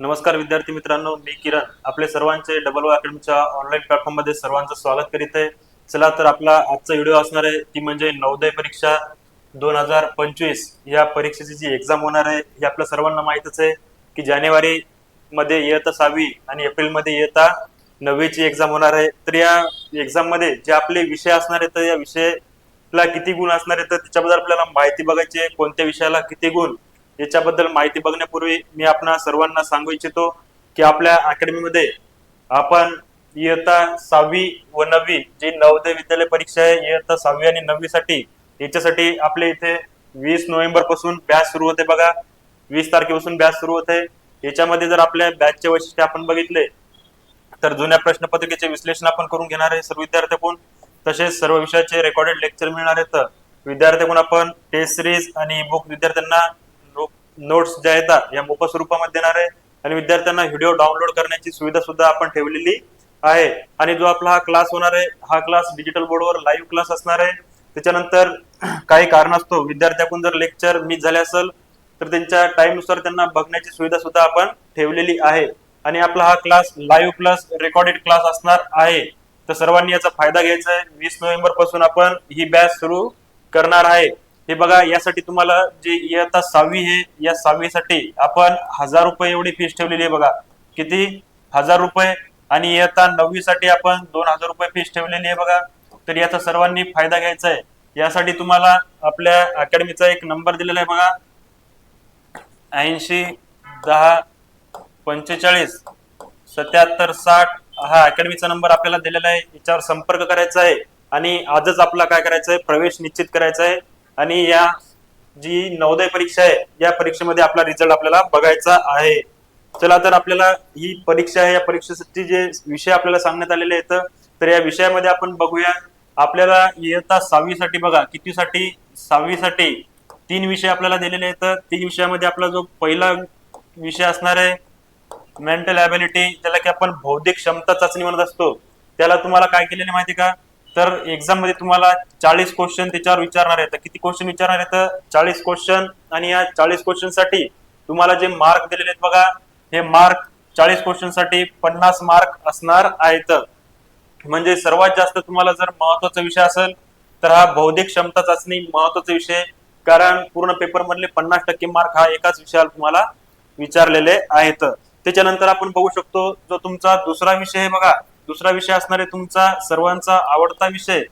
नमस्कार विद्यार्थी मित्रांनो मी किरण. आपले सर्वांचे डबल ओ अकॅडमीच्या ऑनलाईन प्लॅटफॉर्ममध्ये सर्वांचं स्वागत करीत आहे. चला तर आपला आजचा व्हिडिओ असणार आहे ती म्हणजे नवोदय परीक्षा दोन हजार पंचवीस. या परीक्षेची जी एक्झाम होणार आहे हे आपल्या सर्वांना माहीतच आहे की जानेवारी मध्ये इयत्ता सहावी आणि एप्रिलमध्ये इयत्ता नववीची एक्झाम होणार आहे. तर या एक्झाममध्ये जे आपले विषय असणार आहेत तर या विषयाला किती गुण असणार आहेत तर त्याच्याबद्दल आपल्याला माहिती बघायची आहे. कोणत्या विषयाला किती गुण याच्याबद्दल माहिती बघण्यापूर्वी मी आपणा सर्वांना सांगू इच्छितो की आपल्या अकॅडमीमध्ये आपण इयत्ता सहावी व नववी जी नवोदय विद्यालय परीक्षा आहे इयत्ता सहावी आणि नववी साठी याच्यासाठी आपल्या इथे वीस नोव्हेंबरपासून बॅच सुरू होते बघा. वीस तारखेपासून बॅच सुरू होते. याच्यामध्ये जर आपल्या बॅचचे वैशिष्ट्य आपण बघितले तर जुन्या प्रश्नपत्रिकेचे विश्लेषण आपण करून घेणार आहे सर्व विद्यार्थ्यांकडून. तसेच सर्व विषयाचे रेकॉर्डेड लेक्चर मिळणार आहेत. विद्यार्थ्यांकडून आपण टेस्ट सिरीज आणि बुक विद्यार्थ्यांना नोट्स ज्या आहेत या मोफत स्वरूपामध्ये देणार आहे. आणि विद्यार्थ्यांना व्हिडिओ डाउनलोड करण्याची सुविधा सुद्धा आपण ठेवलेली आहे. आणि जो आपला हा क्लास होणार आहे हा क्लास डिजिटल बोर्डवर लाईव्ह क्लास असणार आहे. त्याच्यानंतर काही कारणास्तव विद्यार्थ्याकडून जर लेक्चर मिस झाले असेल तर त्यांच्या टाईमनुसार त्यांना बघण्याची सुविधा सुद्धा आपण ठेवलेली आहे. आणि आपला हा class live plus recorded class असणार आहे. तर सर्वांनी याचा फायदा घ्यायचा आहे. वीस नोव्हेंबरपासून आपण ही बॅच सुरू करणार आहे. हे बघा यासाठी तुम्हाला जे इयत्ता सहावी आहे या सहावीसाठी आपण हजार रुपये एवढी फीस ठेवलेली आहे बघा. किती? हजार रुपये. आणि इयत्ता नववी साठी आपण दोन हजार रुपये फीस ठेवलेली आहे बघा. तर याचा सर्वांनी फायदा घ्यायचा आहे. यासाठी तुम्हाला आपल्या अकॅडमीचा एक नंबर दिलेला आहे बघा. ऐंशी दहा पंचेचाळीस सत्याहत्तर साठ हा अकॅडमीचा नंबर आपल्याला दिलेला आहे. याच्यावर संपर्क करायचा आहे. आणि आजच आपला काय करायचं आहे प्रवेश निश्चित करायचा आहे. आणि या जी नवोदय परीक्षा आहे या परीक्षेमध्ये आपला रिझल्ट आपल्याला बघायचा आहे. चला तर आपल्याला ही परीक्षा आहे या परीक्षेसाठी जे विषय आपल्याला सांगण्यात आलेले आहेत तर या विषयामध्ये आपण बघूया. आपल्याला इयत्ता सहावीसाठी बघा कितीसाठी? सहावीसाठी तीन विषय आपल्याला दिलेले आहेत. तीन विषयामध्ये आपला जो पहिला विषय असणार आहे मेंटल ॲबिलिटी त्याला की आपण बौद्धिक क्षमता चाचणी म्हणत असतो त्याला तुम्हाला काय केलेले माहिती का? तर एक्झाममध्ये तुम्हाला चाळीस क्वेश्चन त्याच्यावर विचारणार आहेत किती क्वेश्चन विचारणार आहेत चाळीस क्वेश्चन आणि या चाळीस क्वेश्चनसाठी तुम्हाला जे मार्क दिलेले आहेत बघा हे मार्क चाळीस क्वेश्चनसाठी पन्नास मार्क असणार आहेत. म्हणजे सर्वात जास्त तुम्हाला जर महत्त्वाचा विषय असेल तर हा बौद्धिक क्षमता चाचणी महत्त्वाचा विषय कारण पूर्ण पेपर मधले पन्नास टक्के मार्क हा एकाच विषयाला तुम्हाला विचारलेले आहेत. त्याच्यानंतर आपण बघू शकतो जो तुमचा दुसरा विषय आहे बघा दुसरा विषय असणार आहे तुमचा सर्वांचा आवडता विषय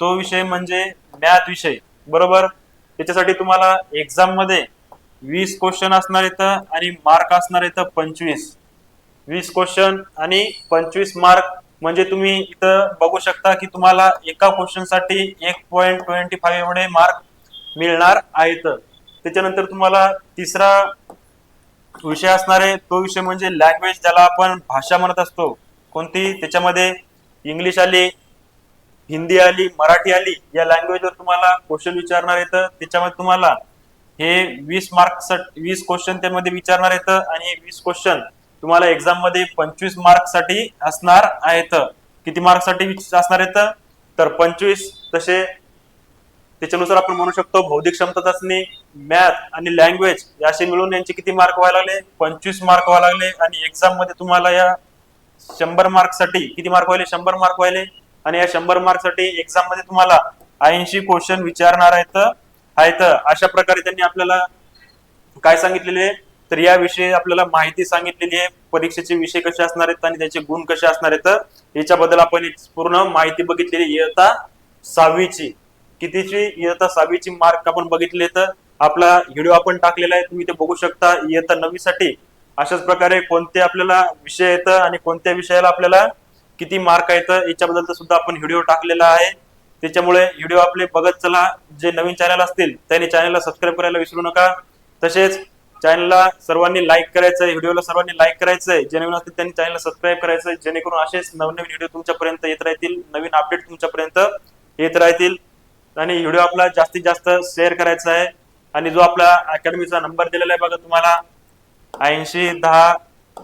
तो विषय म्हणजे मॅथ विषय. बरोबर? त्याच्यासाठी तुम्हाला एक्झाममध्ये वीस क्वेश्चन असणार येतं आणि मार्क असणार येतं पंचवीस. वीस क्वेश्चन आणि पंचवीस मार्क म्हणजे तुम्ही इथं बघू शकता की तुम्हाला एका क्वेश्चनसाठी एक पॉईंट ट्वेंटी फाईव्ह एवढे मार्क मिळणार आहेत. त्याच्यानंतर तुम्हाला तिसरा विषय असणार आहे तो विषय म्हणजे लँग्वेज ज्याला आपण भाषा म्हणत असतो. कोणती त्याच्यामध्ये इंग्लिश आली हिंदी आली मराठी आली या लँग्वेजवर तुम्हाला क्वेश्चन विचारणार येतं त्याच्यामध्ये तुम्हाला हे वीस मार्क वीस क्वेश्चन त्यामध्ये विचारणार येतं आणि हे वीस क्वेश्चन तुम्हाला एक्झाममध्ये पंचवीस मार्कसाठी असणार आहेत. किती मार्कसाठी असणार येतं तर पंचवीस तसे त्याच्यानुसार आपण म्हणू शकतो बौद्धिक क्षमता चाचणी मॅथ आणि लँग्वेज याशी मिळून यांचे किती मार्क व्हायला लागले? पंचवीस मार्क व्हायला लागले आणि एक्झाममध्ये तुम्हाला या शंभर मार्कसाठी किती मार्क व्हायले? शंभर मार्क व्हायले. आणि या शंभर मार्कसाठी एक्झाममध्ये तुम्हाला ऐंशी क्वेश्चन विचारणार आहेत आहेत. अशा प्रकारे त्यांनी आपल्याला काय सांगितलेले आहे? तर याविषयी आपल्याला माहिती सांगितलेली आहे. परीक्षेचे विषय कसे असणार आहेत आणि त्याचे गुण कसे असणार आहेत याच्याबद्दल आपण पूर्ण माहिती बघितलेली इयत्ता सहावीची. कितीची? इयत्ता सहावीची मार्क आपण बघितले तर आपला व्हिडिओ आपण टाकलेला आहे. तुम्ही ते बघू शकता. इयत्ता नववीसाठी अशाच प्रकारे कोणते आपल्याला विषय येतं आणि कोणत्या विषयाला आपल्याला किती मार्क येतं याच्याबद्दल सुद्धा आपण व्हिडिओ टाकलेला आहे. त्याच्यामुळे व्हिडिओ आपले बघत चला. जे नवीन चॅनल असतील त्यांनी चॅनलला सबस्क्राईब करायला विसरू नका. तसेच चॅनलला सर्वांनी लाईक करायचंय व्हिडिओला सर्वांनी लाईक करायचंय. जे नवीन असतील त्यांनी चॅनलला सबस्क्राईब करायचंय. जेणेकरून असेच नवनवीन व्हिडिओ तुमच्यापर्यंत येत राहतील नवीन अपडेट तुमच्यापर्यंत येत राहतील. आणि व्हिडिओ आपला जास्तीत जास्त शेअर करायचा आहे. आणि जो आपला अकॅडमीचा नंबर दिलेला आहे बघा तुम्हाला. ऐंशी दहा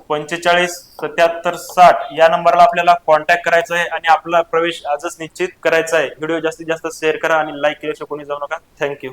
पंचेचाळीस सत्याहत्तर साठ या नंबरला आपल्याला कॉन्टॅक्ट करायचा आहे आणि आपला प्रवेश आजच निश्चित करायचा आहे. व्हिडिओ जास्तीत जास्त शेअर करा आणि लाईक केल्याशिवाय कोणी जाऊ नका. थँक्यू